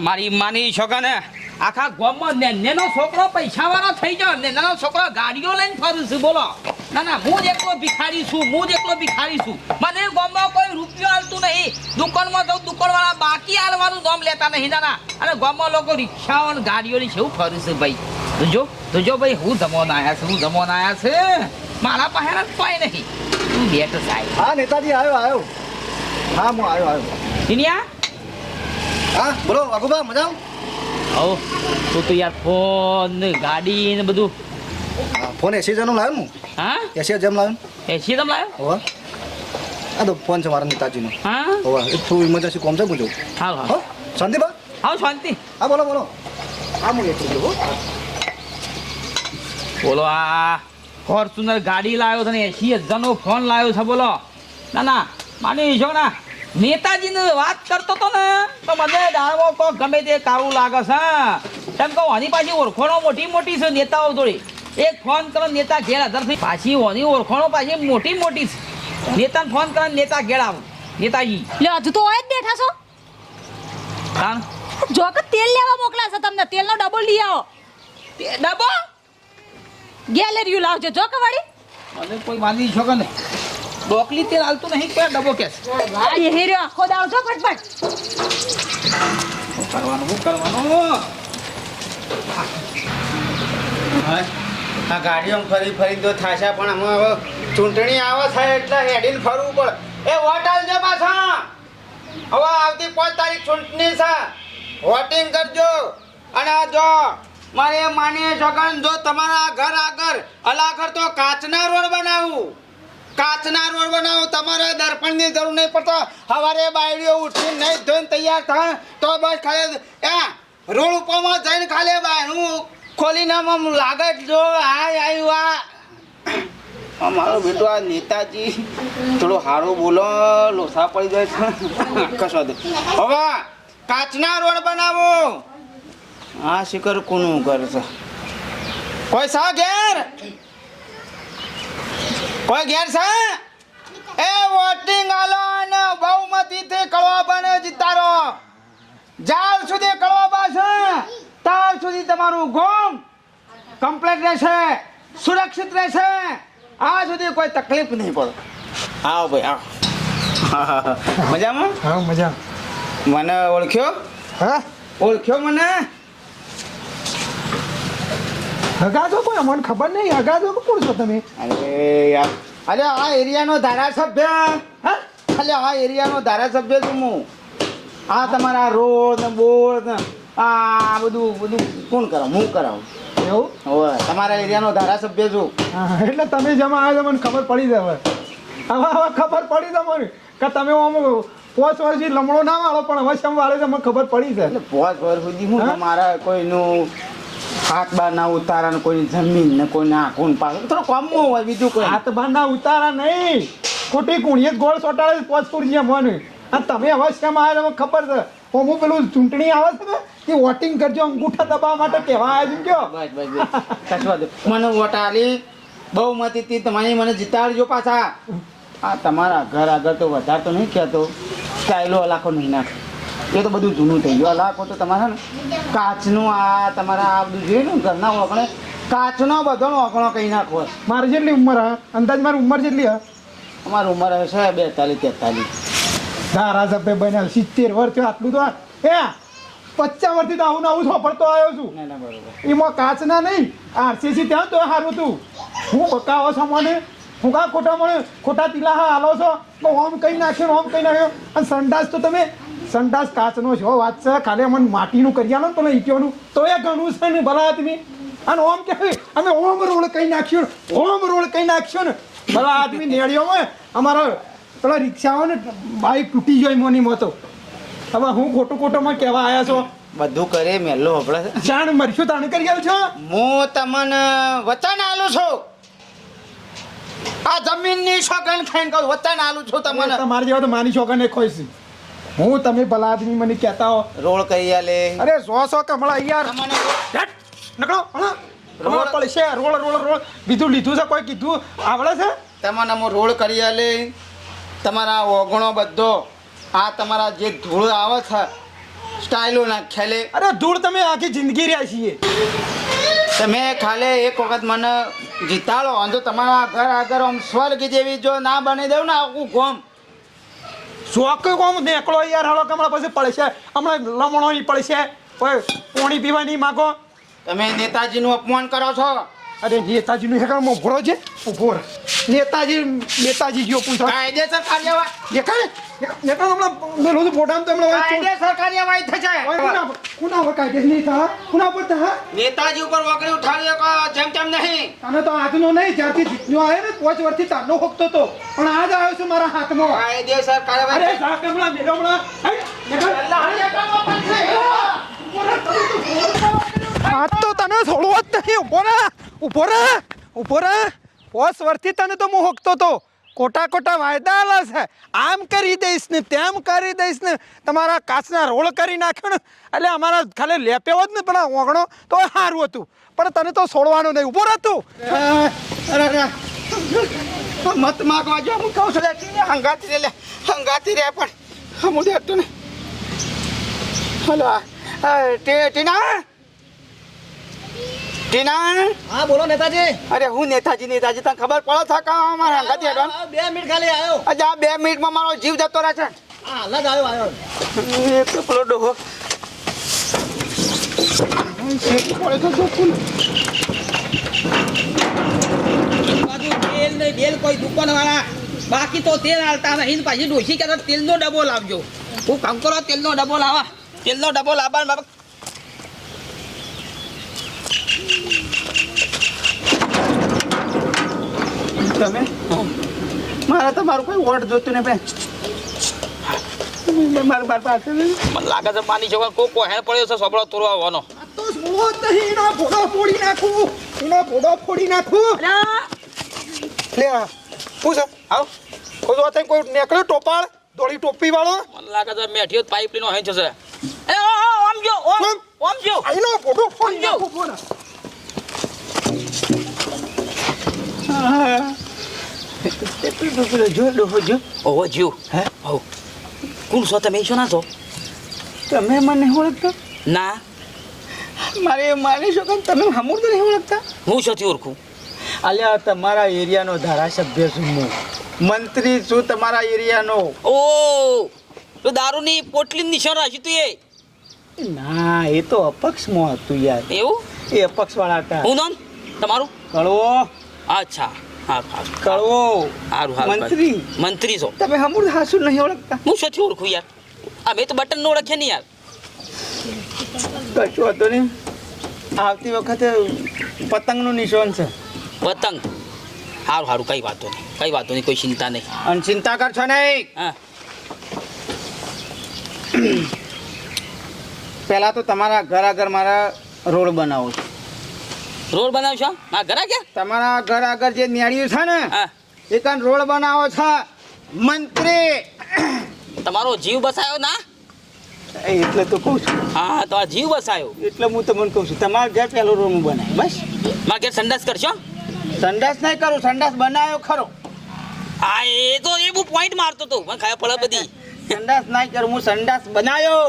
આ મારી માની કે ને આખા ગામમાં ને નેનો છોકરો પૈસાવાળો થઈ ગયો ને નાનો છોકરો ગાડીઓ લઈને ફરું છું બોલો. ના ના હું જ એકલો ભિખારી છું હું જ એકલો ભિખારી છું. મને ગામમાં કોઈ રૂપિયો હાલતું નહીં. દુકાનમાં જઉં દુકાનવાળા બાકી હાલવાનું દમ લેતા નહીં ના અને ગામમાં લોકો રિક્ષાઓ અને ગાડીઓની છે એવું ફરું છું ભાઈ? તો તુજો ભાઈ હું જમોન આયા છે હું જમોન આયા છે. મારા પાસે કોઈ નહીં. તું બેઠ સાહેબ. હા નેતાજી આવ્યો આવ્યો. હા હું આવ્યો આવ્યો. ઇનિયા હા બોલો વાઘુબા મજા આવો તું તો યાર ફોન ને ગાડી ને બધું. ફોન એસી હજારનો લાવ્યો હું? હા? એસી જમ લાવ્યો એસી તમે લાવ્યો? હો આ તો ફોન છે મારા નેતાજીનો. હા? હો થોડું ઇમરજન્સી કોમ છે બોલો હા હા શાંતિ શાંતિબા હા શાંતિ. હા બોલો બોલો. હા હું એક હો બોલો આ ફોર્ચ્યુનર ગાડી લાવ્યો છે ને એસી હજારનો ફોન લાવ્યો છે બોલો. ના ના માની છો ના? નેતાજીને વાત કરતો તો ને તો મને દાળવો કો ગમે તે કાળું લાગે છે. તેમ કહું આની પાછી ઓળખોણો મોટી મોટી છે નેતાઓ જોડી. એક ફોન કરો નેતા ઘેર હજારથી પાછી ઓની ઓળખોણો પાછી મોટી મોટી છે. નેતાને ફોન કરો નેતા ઘેર આવું. નેતાજી. લે હજુ તો હોય જ બેઠા છો? હા? જો કે તેલ લેવા મોકલા છે તમને. તેલનો ડબ્બો લઈ આવો. તે ડબ્બો? ગેલેરિયું લાવજો. જો કે વળી? મને કોઈ માની છો કે નહીં? ડોકલી તેલ હાલતું નહીં કે ડબો કે આ એ હેર્યો આખો દાવ છો ફટફટ. શું કરવાનું શું કરવાનું હા, આ ગાડીઓ ફરી ફરી તો થાશે પણ અમે હવે ચૂંટણી આવે છે એટલે હેડીને ફરવું પડે. એ વોટ આલજો પાછા. હવે આવતી પાંચ તારીખ ચૂંટણી છે. વોટિંગ કરજો. અને જો મારે માનીએ છોકરાને જો તમારા ઘર આગળ અલાખર તો કાચના રોડ બનાવું. કાચના રોડ બનાવો, તમારે દર્પણની જરૂર નહીં પડતો. સવારે બાયડીઓ ઉઠીને નહીં ધોઈને તૈયાર થાય તો બસ ખાલી એ, રોડ ઉપરમાં જઈને ખાલી બાયણું ખોલીને આમ લાગે જ હાય આવ્યું આ અમારો બેટો આ નેતાજી, થોડો સારું બોલો લોસા પડી જાય છે. કશો દે હવે કાચના રોડ બનાવો. આ શિખર કોનું ઘર છે? કોઈ સા ઘેર? કોઈ ઘેર છે? એ વોટિંગ આલો અને બહુમતીથી કળવા બને જીતારો જ્યાર સુધી કળવા બાશે ત્યાર સુધી તમારું ગોમ. કમ્પ્લેટ રહેશે સુરક્ષિત રહેશે. આ સુધી કોઈ તકલીફ નહીં પડે. આવો ભાઈ આવો. મજામાં? હા મજા. મને ઓળખ્યો? હા? ઓળખ્યો મને? હગાજો કોઈ મને ખબર નહીં હગાજો કોણ છો તમે? અરે યાર અરે આ એરિયાનો ધારાસભ્ય. હા? અલે આ એરિયાનો ધારાસભ્ય છું હું. આ તમારા રોડ ને બોર્ડ ને આ બધું બધું કોણ કરાવું? હું કરાવું? એવું? હવે તમારા એરિયાનો ધારાસભ્ય છું. એટલે તમે જમા આવ્યા મને ખબર પડી જાય હવે. હવે ખબર પડી જાય મને કે તમે આમ પોચ વર્ષથી લમણો ના વાળો પણ હવે વાળે છે મને ખબર પડી જાય. એટલે પાંચ વર્ષ સુધી હા? મારા કોઈનું હાથ બાર ના ઉતારા ને કોઈની જમીન ને કોઈને કોણ પાછું. થોડો કોમો હોય બીજું કોઈ. હાથ બાંધા ઉતારા નહીં. ખોટી કુણીએ એક ગોળ સોટાડે પોચ કુડીએ મને આ તમે હવે કેમ આવ્યા મને ખબર છે. હું પેલું ચૂંટણી આવે છે ને કે વોટિંગ કરજો અંગૂઠા દબાવવા માટે કહેવા આવ્યા છે કયો. મને વોટ આલી બહુમતીથી તમારી મને જીતાડજો પાછા. આ તમારા ઘર આગળ તો વધારે તો નહીં કહેતો. સ્ટાઇલો લાખો નહીં નાખ. એ તો બધું જૂનું થઈ ગયું. લાખો તો તમારા ને કાચનું આ તમારા આ બધું જોઈએ ને ઘરના ઓગણે કાચનો બધો ઓગણો કહી નાખો મારી જેટલી ઉંમર હા? અંદાજ મારી ઉંમર જેટલી હા? અમારી ઉંમર હશે બેતાલીસ તેતાલીસ. ધારાસભ્ય બન્યા સિત્તેર વર્ષ થયો આટલું તો હે પચાસ વર્ષથી તો આવું આવું સોંપડતો આવ્યો છું. એમાં કાચના નહીં આરસીસી ત્યાં તો સારું હતું. હું બકાવો છો મને હું કા ખોટા મળે ખોટા તિલાહા હાલો છો તો ઓમ કઈ નાખ્યો ઓમ કઈ નાખ્યો. અને સંડાસ તો તમે સંડાસ કાચનો છો વાત છે. ખાલી અમને માટીનું કરી આલો તમે ઈટીઓનું તો એ ઘણું છે ને ભલા આદમી. અને ઓમ કે અમે ઓમ રોડ કઈ નાખ્યો ઓમ રોડ કઈ નાખ્યો ને ભલા આદમી નેડ્યો હોય અમારા પેલા રિક્ષાઓ ને બાઈક તૂટી જાય મોની મોતો. હવે હું ખોટું ખોટોમાં કહેવા આવ્યા છો? બધું કરે મેલો હપડે જાણ મરશું તાણે કરી આવ્યો છો? હું તમને વચન આલું છું. આ જમીનની સોગન ખાઈને કહું વચન આલું છું તમને. તમારી જેવા તો માની છોકરાને ખોઈશી હું તમે ભલા આદમી મને કહેતા હો. રોડ કરી આલે અરે સો સો કે હમણાં યાર નીકળો હમણાં રોડ પડશે. રોડ રોડ રોડ બીજું લીધું છે કોઈ કીધું? આવડે છે? તમને હું રોડ કરી આલે તમારા ઓગણો બધો. આ તમારા જે ધૂળ આવે છે સ્ટાઇલો નાખ્યા લે અરે ધૂળ તમે આખી જિંદગી રહ્યા છીએ. તમે ખાલી એક વખત મને જીતાડો. અને જો તમારા ઘર આગળ આમ સ્વર્ગ જેવી જો ના બની દઉં ને આખું ગોમ. શોખ કોમ નેકળો યાર. હળો કે હમણાં પછી પડશે. હમણાં લમણો પડશે. કોઈ પાણી પીવા નહીં માગો. તમે નેતાજીનું અપમાન કરો છો. અરે નેતાજીનું હેકર મોભરો છે? ઊભો રહે. નેતાજી નેતાજી ગયો પૂછો. કાયદેસર કાર્યવાહી દેખાય નેતા હમણાં મેલું તો ફોટામાં તો. હમણાં કાયદેસર કાર્યવાહી થશે કુના પર- નહીં થા કુના પર થા નેતાજી ઉપર વગડી ઉઠાડી કો જેમ તેમ નહીં. તને તો આજનો નહીં જ્યારથી જીતનો આવે ને પાંચ વર્ષથી તારનો હોકતો તો. પણ આજ આવ્યો છું મારા હાથમાં. કાયદેસર અરે કાર્યવાહી જા કે હમણાં. મેલો હમણાં આ તો તને છોડવો જ નહીં ઊભો રહે. ઊભો રહે પોસ વર્ષથી તને તો હું હોકતો તો. ખોટા ખોટા વાયદા આલા છે. આમ કરી દઈશ ને તેમ કરી દઈશ ને. તમારા કાચના રોળ કરી નાખ્યો ને. એટલે અમારા ખાલી લેપ્યો જ ને પેલા ઓગણો તો સારું હતું. પણ તને તો છોડવાનું નહીં. ઊભો રહેતું મત માગવા જો, હું કહું છું હંગાતી રે, લે, હંગાતી રે પણ. હું દેખતું ને હલો ટીના ટીના? હા બોલો નેતાજી. અરે હું નેતાજી નેતાજી તને ખબર પડે છે કે અમારા હંગાતી હેડવાન બે મિનિટ ખાલી આવ્યો આ બે મિનિટમાં મારો જીવ જતો રહે છે હા હાલ જ આવ્યો આવ્યો એ તો પેલો ડોહો બેલ કોઈ દુકાન વાળા બાકી તો તેલ હાલતા નહીં. ને પાછી ડોસી કે તેલનો ડબ્બો લાવજો. હું કામ કરો તેલનો ડબ્બો લાવા. તેલનો ડબ્બો લાવવા બાબા તમે? મારા તમારું કોઈ વોટ જોતું ને બેન. મારું બાર પાસે મને લાગે છે માની જવા કોઈ પડ્યો છે સોબળો આવવાનો તો જ નહીં એના ભોડો ફોડી નાખું. એના ભોડો ફોડી નાખું. લે પૂછો પૂછ આવ કોઈ વાત કોઈ નીકળ્યો ટોપાળ? ધોળી ટોપી વાળો? મને લાગે છે મેઠિયો પાઇપ લીનો અહીં છે. એ ઓ, ઓ, ઓમ જો ઓમ ઓમ. જો આઈનો ભોડો ફોડી સમજો. બોલા જો ડોહો જો ઓહો જીવ હે હો કોણ છો તમે છો ના છો તમે મને ઓળખતા ના મારે માની શકો ને તમે હમુર તો નહીં ઓળખતા હું છોથી ઓળખું અલ્યા તમારા એરિયાનો ધારાસભ્ય છું હું. મંત્રી છું તમારા એરિયાનો ઓ તો દારૂની પોટલી નિશાન રાખી તું એ ના એ તો અપક્ષમાં હતું યાર એવું એ અપક્ષવાળા હતા હું નામ તમારું કળવો અચ્છા હા કળવો સારું સારું મંત્રી. મંત્રી છો. તમે હમુર હાસુ નહીં ઓળખતા. હું છોથી ઓળખું યાર. અમે તો બટન નો ઓળખે નહીં યાર. કશું હતો નહીં. આવતી વખતે પતંગનું નિશાન છે. પતંગ. સારું સારું કઈ વાતો નહીં. કઈ વાતો નહીં કોઈ ચિંતા નહીં. અને ચિંતા કરશો નહીં. હા. પહેલા તો તમારા ઘર આગળ મારા રોડ બનાવો છે. રોડ બનાવશો? મારા ઘર ગયા? તમારા ઘર આગળ જે નેળિયું છે ને એ કાન રોડ બનાવો છે? મંત્રી! તમારો જીવ બસાયો ના? એટલે તો કહું છું. હા તો આ જીવ બસાયો. એટલે હું તમને કહું છું તમારા ઘર પહેલો રૂમ બનાવ્યો બસ. મારે ઘેર સંડાસ કરશો? સંડાસ નહીં કરું સંડાસ બનાવ્યો ખરો. હા એ તો એ હું પોઈન્ટ મારતો હતો. મને ખાયા પડે બધી. સંડાસ ના કર હું સંડાસ બનાવ્યો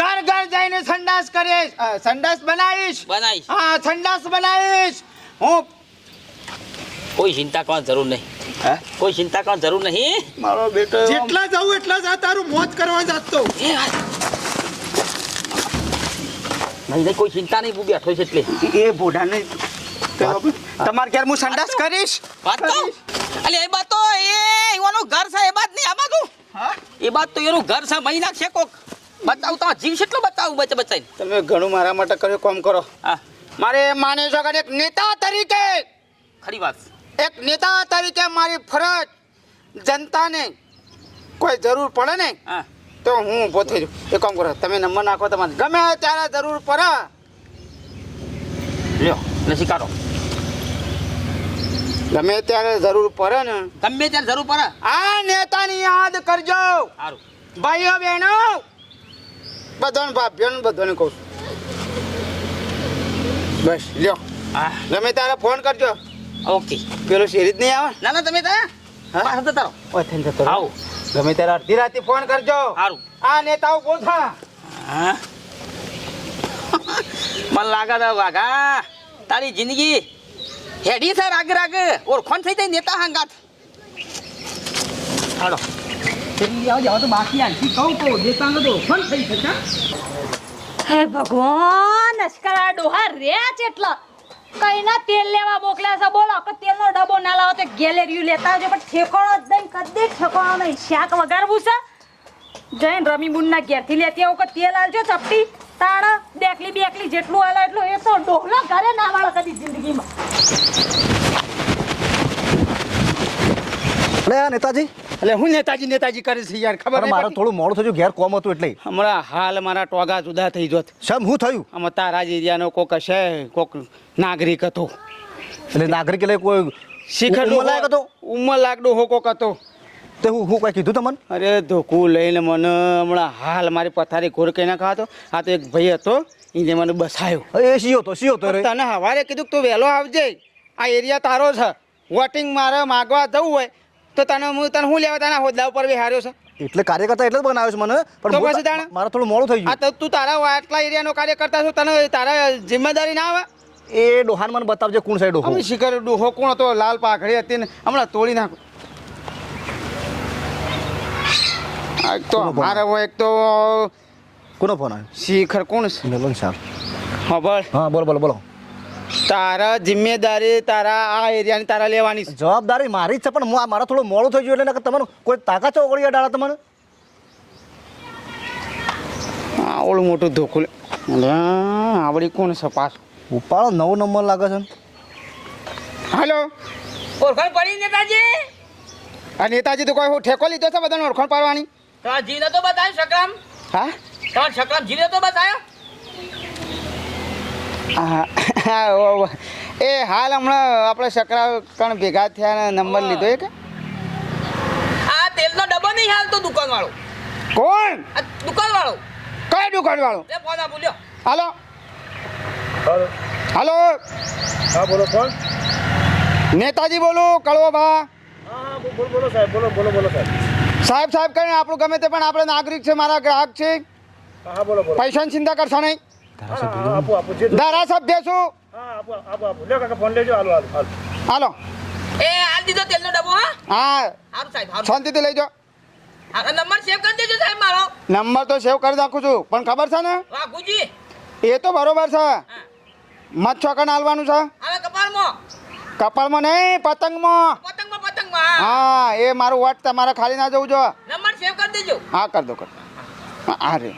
ઘર ઘર જઈને સંડાસ કરીશ સંડાસ બનાવીશ? બનાવીશ. હા સંડાસ બનાવીશ. હું કોઈ ચિંતા કરવાની જરૂર નહીં. હે? કોઈ ચિંતા કરવાની જરૂર નહીં મારો બેટો. જેટલા જાઉં એટલા જા તારું મોજ કરવા જાતો. નહીં નહીં કોઈ ચિંતા નહીં હું બેઠો છે એટલે. એ ભોડાને તમારે ક્યારે હું સંડાસ કરીશ? વાત તો અલે એ બાતો તો એ એવાનું ઘર છે એ બાત નહીં આ બાજુ. એ બાદ તો એનું ઘર છે મહી નાખશે કોક. બતાવું તો જીવ કેટલો બતાવું બચે બચાઈ તમે ઘણું મારા માટે કર્યો કામ કરો. હા. મારે માને છો કે એક નેતા તરીકે ખરી વાત. એક નેતા તરીકે મારી ફરજ જનતાને કોઈ જરૂર પડે ને હા. તો હું ઊભો થઈ જઉં. એ કામ કરો તમે નંબર નાખો તમારે. ગમે ત્યારે જરૂર પડે. લ્યો નસી કાઢો ગમે ત્યારે જરૂર પડે ને ગમે ત્યારે જરૂર પડે. આ નેતાની યાદ કરજો. સારું. ભાઈઓ બહેનો બધાને ભાભીઓને બધાને કહું છું. બસ લ્યો. ગમે ત્યારે ફોન કરજો. ઓકે. પેલો શેરી જ નહીં આવે? ના ના તમે ત્યાં હા? તારો ઓય થઈને જતો આવો. ગમે ત્યારે અડધી રાતે ફોન કરજો. સારું. આ નેતાઓ ગોથા હા. મને લાગે વાઘા તારી જિંદગી હેડી સર રાગ રાગ ઓળખોન થઈ જાય નેતા હંગાત. હાલો. તો બાકી આનથી કહું તો નેતા ઓળખોણ થઈ શકે હે? ભગવાન અશકરા ડોહા છે એટલા કઈ ના તેલ લેવા મોકલ્યા છે બોલો. કે તેલનો ડબ્બો ના લાવો તો ગેલેરિયું લેતા આવજો પણ ઠેકોણો જ કદી ઠેકોણો નહીં શાક વગાડવું છે. જઈને રમી બુનના ઘેરથી લેતી આવું કે તેલ આવજો ચપટી. તાણ બેકલી બેકલી જેટલું આલે એટલું એ તો ડોહલા ઘરે ના વાળો કદી જિંદગીમાં. અરે આ નેતાજી. એટલે હું નેતાજી નેતાજી કરીશ યાર ખબર નહીં મારે થોડું મોડું થયું ઘેર કોમ હતું એટલે. હમણાં હાલ મારા ટોગા જુદા થઈ જોત. સમ હું થયું? આમાં તારા એરિયાનો કોક હશે કોક નાગરિક હતો. એટલે નાગરિક એટલે કોઈ શિખર હતો? ઉંમર લાગડો હો કોક હતો. તે હું હું કઈ કીધું તમને? અરે ધોકું લઈને મને હમણાં હાલ મારી પથારી ઘોર કઈ ના ખાતો આ તો એક ભાઈ હતો એને મને બસાયો. એ સીઓ તો સીઓ તો તને હવારે કીધું તું વહેલો આવજે. આ એરિયા તારો છે. વોટિંગ મારે માગવા જવું હોય તો તને હું તને હું લેવા તને હોદ્દા ઉપર બેહાર્યો છે? એટલે કાર્યકર્તા એટલે જ બનાવ્યો છે મને. પણ પછી તાણે? મારે થોડું મોડું થઈ આ ગયું તો તું તારા આટલા એરિયાનો કાર્ય કરતા છો તને તારા જિમ્મેદારી ના આવે? એ ડોહાન મને બતાવજે કોણ સાઈડ ડોહો. શિખર ડોહો કોણ હતો? લાલ પાઘડી હતી ને હમણાં તોડી નાખો આ એક તો અમારે એક તો કોનો ફોન આવ્યો? શિખર કોણ છે? મેલન સાહેબ. હા બોલ. હા બોલ બોલો બોલો. તારા જિમ્મેદારી તારા આ એરિયાની તારા લેવાની છે. જવાબદારી મારી જ છે પણ હું આ મારે થોડું મોડું થઈ ગયું એટલે નકર તમને કોઈ તાકાત છે ઓગળી ડાળા તમને આ ઓલું મોટું ધોકું લે. આવડી કોણ છે પાસ ઉપાડો નવો નંબર લાગે છે ને. હાલો. ઓળખણ પડી નેતાજી? આ નેતાજી તો કોઈ હું ઠેકો લીધો છે બધાને ઓળખાણ પાડવાની? તમારા જીને તો બતાવ્યો શકરામ હા? તમારા શકરામ જીને તો બતાવ્યો હા, હા, એ હાલ હમણાં આપણે શકરા કણ ભેગા થયા નંબર લીધો એ કે આ તેલનો ડબ્બો નહીં હાલતો દુકાન વાળો કોણ? આ દુકાન વાળો કઈ દુકાન વાળો ફોન આ બોલ્યો હાલો. હાલો. હા બોલો કોણ? નેતાજી બોલું કળવો ભા હા બોલો બોલો સાહેબ બોલો બોલો બોલો સાહેબ. સાહેબ સાહેબ કરીને આપણું ગમે તે પણ આપણે નાગરિક છે મારા ગ્રાહક છે. હા બોલો બોલો. પૈસાની ચિંતા કરશો નહીં. ધારાસભ્ય છું. હા આપો આપો આપો. લે કાકા ફોન લેજો. હાલો એ હાલ દીધો તેલનો ડબ્બો હા. હા. સારું સાહેબ શાંતિથી લઈ જાઓ. નંબર સેવ કરી દેજો સાહેબ મારો. નંબર તો સેવ કરી નાખું છું. પણ ખબર છે ને? વાઘુજી એ તો બરોબર છે. હા. મત ચોકન હાલવાનું છે? હવે કપાળમાં. કપાળમાં નહીં પતંગમાં. પતંગમાં પતંગમાં. હા. એ મારું વટ તમારે ખાલી ના જવું જો. નંબર સેવ કરી દેજો. હા કર દો કર અરે હા, રે.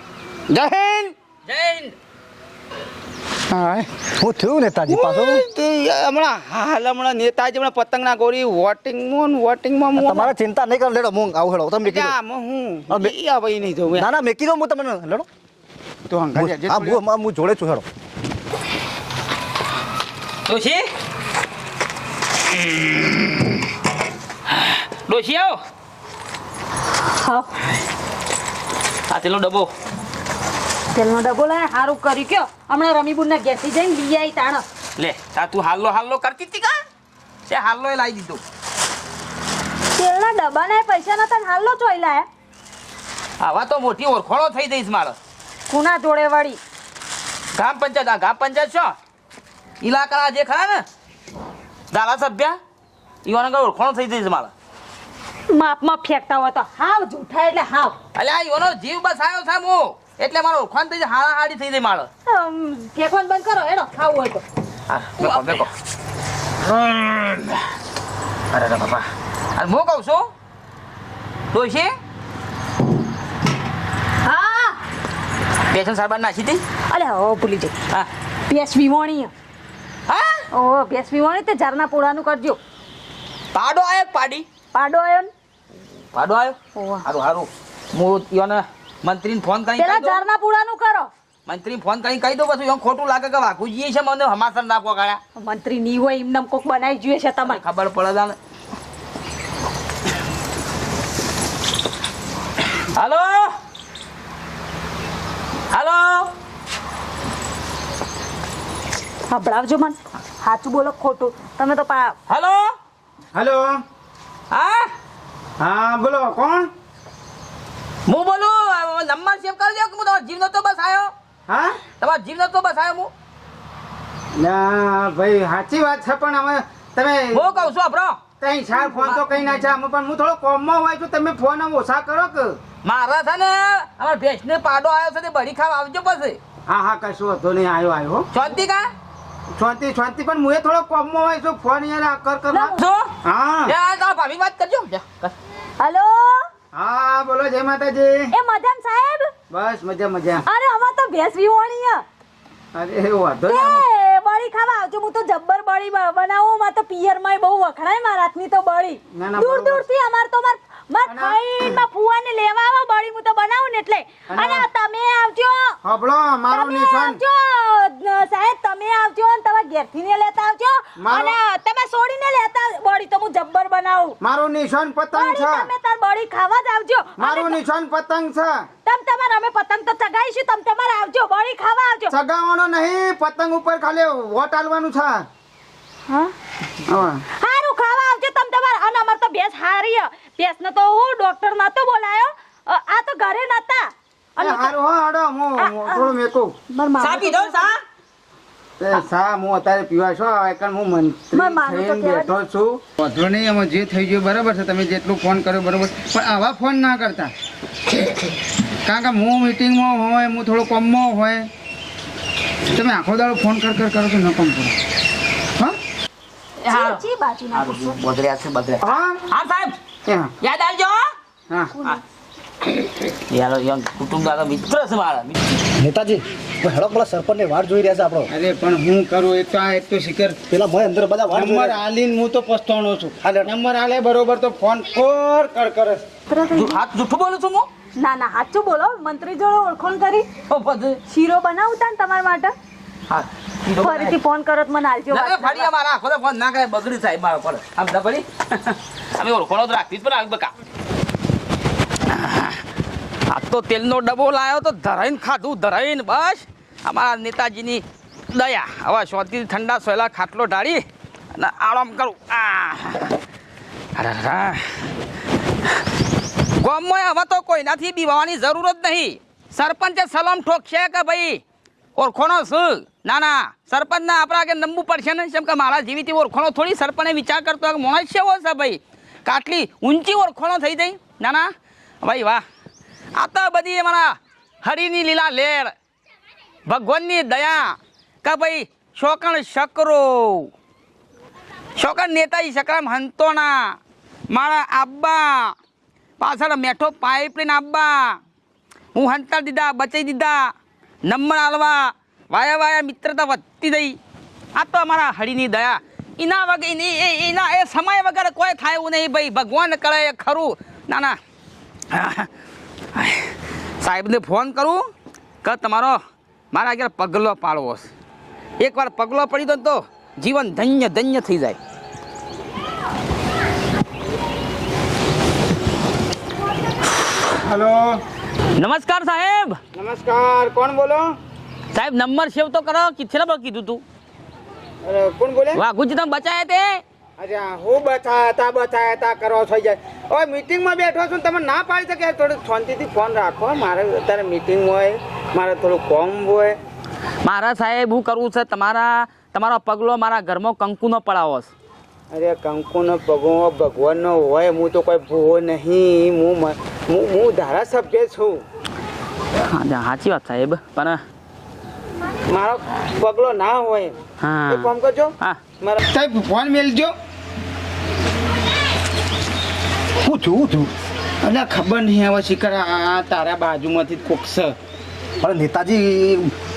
જય હિન્દ. જય હિન્દ. હા હું થયું નેતાજી પાછો? તે હમણાં હાલ હમણાં નેતાજી હમણાં પતંગના ગોરી વોટિંગમાં વોટિંગમાં હું તમારે ચિંતા નહીં કરો લેડો હું આવું હેડો તમે મેકી હું હા, બે- આ ભાઈ નહીં જવું ના ના મેકી દો હું તમને લેડો. તો હા હું હું જોડે છું હેડો. ડોશી ડોશી આવો હા. આ તેલનો ડબ્બો. તેલનો ડબ્બો લાય સારું કર્યું કયો. હમણાં રમીબુનના ઘેરથી જઈને લઈ આવી તાણ. લે તા તું હાલ્લો હાલ્લો કરતી હતી કા? છે હાલ્લો એ લાવી દીધો. તેલના ડબ્બાના પૈસા નતા ને હાલો ચોઈ લાયા. આવા તો મોટી ઓળખોળો થઈ જઈશ મારો. કુના જોડે વળી ગ્રામ પંચાયત આ ગ્રામ પંચાયત છો? ઇલાકા જે ખરા ને? ધારાસભ્ય ઈવાને કઈ ઓળખાણ થઈ જઈશ મારા. માપમાં ફેંકતા હોય તો હાવ જૂઠા એટલે હાવ. અલ્યા ઈવાનો જીવ બસ આવ્યો છે હું એટલે મારો ઓળખાણ થઈ જાય હાડા હાડી થઈ જાય મારો. ફેંકવાનું બંધ કરો એનો ખાવું હોય તો. હા બેકો અરે રે બાપા. અરે હું કહું છું ડોશી હા. પેશન સાહેબ નાખી હતી? અરે હો ભૂલી જઈ. હા. ભેંસ વિવાણી હા ઓ ભેંસ વિવાણી તે ઝારના પોળાનું કરજો. પાડો આયો પાડી. પાડો આયો ને. પાડો આયો? હારું સારું સારું હું યોને મંત્રીને ફોન કરી પેલા ઝારના પોળાનું કરો. મંત્રી ફોન કરી કહી દો પછી એમ ખોટું લાગે કે વાઘુજી છે મને હમાસર ના પકડ્યા મંત્રી ની હોય એમને કોક બનાવી જોઈએ છે તમારે. ખબર પડે તાને હાલો? હાલો? સંભળાવજો મને. સાચું બોલો ખોટું? તમે તો પા હલો? હલો? હા? હા બોલો કોણ? હું બોલું નંબર સેવ કરી દો કે હું તમારો જીવનો તો બસ આવ્યો હા? તમારો જીવનો તો બસ આવ્યો હું? ના ભાઈ સાચી વાત છે પણ અમે તમે હું કહું છું આપણો તઈ ચાર ફોન તો કઈ ના છે અમે પણ હું થોડો કોમમાં હોય છું તમે ફોન આમ ઓછા કરો કે? મારા છે ને અમારા ભેંસને પાડો આવ્યો છે તે બળી ખાવા આવજો પછી. હા હા કશું વાંધો નહીં આવ્યો આવ્યો શાંતિ કા? શાંતિ શાંતિ. પણ હું થોડો કોમમાં હોય છું. ફોન યાર કર કર. જો. હા. યાર તો ભાભી વાત કરજો. હેલો? હા બોલો જય માતાજી. એ મદન સાહેબ? બસ મજા મજા. અરે હવે તો ભેંસ વિહોણી હે. અરે વાંધો એ બળી ખાવા આવજો. હું તો જબ્બર બળી બ- બનાવું. માં તો પિયરમાં બહુ વખણાય મારા હાથની તો બળી. દૂર દૂરથી અમાર તો માર માર ખાઈ માં ફુવાને લેવા આવો બળી હું તો બનાવું ને એટલે. અને- તમે આવજો. હબળો મારું નિશાન આવજો. સાહેબ તમે આવજો અને તમારા ઘેરથી ને લેતા આવજો. અને તમે છોડીને લેતા બળી તો હું જબ્બર બનાવું. મારું નિશાન પતંગ છે. તમે તાર બળી ખાવા જ આવજો. મારું નિશાન પતંગ છે. તમ તમારે અમે પતંગ તો ચગાઈશું તમ તમારે આવજો બળી ખાવા આવજો. ચગાવવાનો નહીં પતંગ ઉપર ખાલી વોટ આલવાનું છે. હા? હા. હારું ખાવા આવજો તમ તમાર. અને અમાર તો ભેંસ હારી હે તો હું ડોક્ટર નતો બોલાયો. આ તો ઘરે નતા. અને હારું હો હાડો હું આ, હું આ. થોડું મેકું સા પીધો સા એ સા હું અત્યારે પીવા છો એકણ હું માનું તો થઈને બેઠો છું. વાંધો નહીં એમાં જે થઈ ગયું બરાબર છે તમે જેટલું ફોન કર્યો બરાબર. પણ આવા ફોન ના કરતા. કારણ કે હું મીટિંગમાં હોય હું થોડો કોમમાં હોય. તમે આખો દાડો ફોન કર કર કરો છો ન કમ કરો. હા? હા. ચી બાજુ ના પૂછો બગડ્યા છે બગડ્યા. હા? હા સાહેબ. યાદ આવજો. યાર યાર કુટુંબ દાદા મિત્ર છે મારા નેતાજી હેડો પેલા સરપંચને વાટ જોઈ રહ્યા છે આપણો. અરે પણ હું કરું એક તો આ એક તો શિખર. પેલા મોય અંદર બધા વાટ નંબર આલીને હું તો પસ્તાણો છું. હાલે. નંબર આલે બરોબર તો ફોન કર કર કરે હાથ જૂઠું બોલું છું હું? ના ના સાચું બોલો. મંત્રી જોડે ઓળખોણ કરી. ઓ શીરો બનાવતા ને તમારા માટે? હા. ફરીથી ફોન કરો તો મને આલજો ફરી મારા આખો ફોન ના કરે બગડી સાહેબ મારો પર આમ પડી અમે ઓળખોણો તો રાખવી જ પડે આવી બકા. આ તો તેલનો ડબ્બો લાવ્યો તો ધરાઈને ખાધું ધરાઈને બસ. અમારા નેતાજીની દયા. હવે શોધથી ઠંડા સોયલા ખાટલો ઢાળી અને આરામ કરું. આ. ગામમાં હવે તો કોઈનાથી બીવાની જરૂર જ નહીં. સરપંચે સલામ ઠોકશે કે ભાઈ ઓળખોણો શું ના ના, સરપંચના આપણા આગળ નમવું પડશે ને કેમ કે મારા જીવીથી ઓળખોણો થોડી સરપંચે વિચાર કરતો કે માણસ કેવો છે ભાઈ. કાટલી ઊંચી ઓળખોણો થઈ જઈ ના ના, ભાઈ, વાહ. આ તો બધી અમારા હરિની લીલા લેર. ભગવાનની દયા કે ભાઈ શોકણ શકરો. શોકણ નેતાજી શકરામ હંતોના. મારા આબ્બા પાછળ મેઠો પાઇપ લઈને આબ્બા હું હંતા દીધા બચાવી દીધા. નંબર આલવા. વાયા વાયા મિત્રતા વધતી દઈ. આ તો અમારા હળીની દયા. એના વગર એ- એના એ સમય વગર કોઈ થાય એવું નહીં ભાઈ. ભગવાન કરે ખરું. ના ના. સાહેબને ફોન કરું. કે તમારો મારા આગળ પગલો પાડવો છે. એકવાર પગલો પડી દો તો જીવન ધન્ય ધન્ય થઈ જાય. હલો નમસ્કાર સાહેબ. નમસ્કાર કોણ બોલો? સાહેબ નંબર સેવ તો કરો કિથેલા પર કીધું તું? અરે કોણ બોલે? વાઘુજી તમે બચાયા તે? અચ્છા હું બચાય તા બચાયા તા કરો થઈ જાય. હવે મીટિંગમાં બેઠો છું તમે ના પાડી શકે થોડું શાંતિથી ફોન રાખો મારે અત્યારે મીટિંગ હોય મારે થોડું કોમ હોય. મારા સાહેબ હું કરવું છે તમારા તમારો પગલો મારા ઘરમાં કંકુનો પડાવો છે. અરે કંકુનો પગો ભગવાનનો હોય હું તો કોઈ ભૂવો નહીં હું હું હું ધારાસભ્ય છું. હા સાચી વાત સાહેબ પણ મારો પગલો ના હોય. હા. ફોન કરજો. હા. મારા સાહેબ ફોન મેલજો. હું છું હું છું. અલ્યા ખબર નહીં હવે શિખર આ તારા બાજુમાંથી જ કોક છે અરે નેતાજી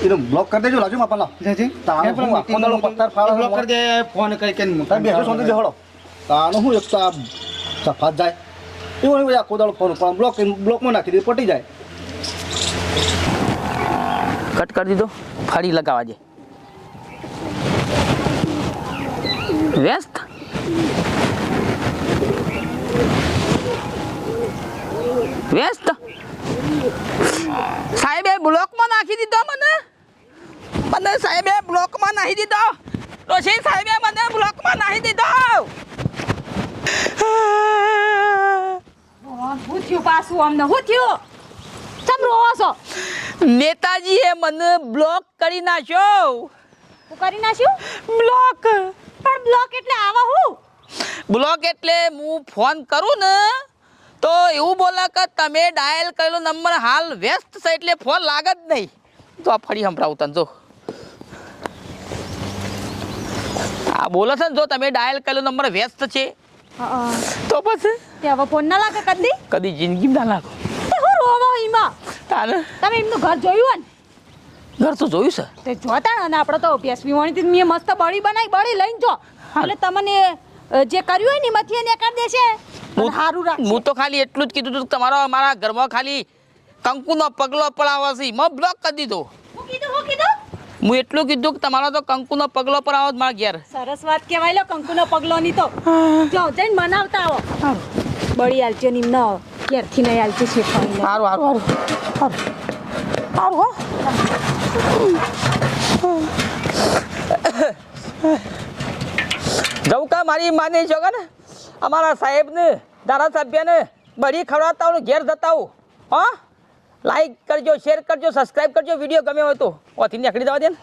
એનો બ્લોક કરી દેજો લાજુ માપા એ પેલા હું આખો દાડો પત્તર ફાડો block કરી દે ફોન કરી કે તમે બેસો શાંતિ બેહડો તાનો હું એક તો આ સફાત જાય. એવું નહીં આખો દાડો ફોન પણ બ્લોક બ્લોકમાં નાખી દે પટી જાય. કટ કરી દીધો ફરી લગાવવા દે. વ્યસ્ત વ્યસ્ત સાહેબે બ્લોકમાં નાખી દીધો મને. મને સાહેબે બ્લોકમાં નાખી દીધો. ડોશી સાહેબે મને બ્લોકમાં નાખી દીધો. હું થયું પાછું અમને? હું થયું? ચમ રોવો છો? નેતાજીએ મને બ્લોક કરી નાખ્યો. હું કરી નાખ્યું? બ્લોક. પણ બ્લોક એટલે આવા હું? બ્લોક એટલે હું ફોન કરું ને તો એવું બોલા કે તમે ડાયલ કરેલો નંબર હાલ વ્યસ્ત છે એટલે ફોન લાગે જ નહીં. તો આ ફરી સંભળાવું તને જો. આ બોલો છે ને જો તમે ડાયલ કરેલો નંબર વ્યસ્ત છે. તો પછી? તે હવે ફોન ના લાગે કદી? કદી જિંદગી ના લાગો. હું રોવો એમાં? તારે તમે એમનું ઘર જોયું હોય ઘર તો જોયું છે. તે જોતા અને આપણે તો અભ્યાસ વિવાણી મેં મસ્ત બળી બનાવી બળી લઈને જો. એટલે તમને જે કર્યું હોય ને એમાંથી એને કરી દેશે? અને સારું રાખ હું તો ખાલી એટલું જ કીધું હતું તમારો અમારા ઘરમાં ખાલી કંકુનો પગલો પડાવે છે મેં બ્લોક કરી દીધો. હું કીધું હું કીધું? હું એટલું કીધું કે તમારો તો કંકુનો પગલો પર આવો મારા ઘેર. સરસ વાત કહેવાય લો કંકુનો પગલો ની તો. જો જઈને મનાવતા આવો. બળી આલજો ન ઘેરથી નહીં આલજો છે સારું સારું સારું સારું હો. જવું કા મારી માને જોગા ને? અમારા સાહેબને, ધારાસભ્યને બળી ખવડાવતા હું ઘેર જતા હું હા? લાઈક કરજો શેર કરજો સબસ્ક્રાઈબ કરજો વીડિયો ગમે હોય તો. ઓથી નીકળી જવા દે ને.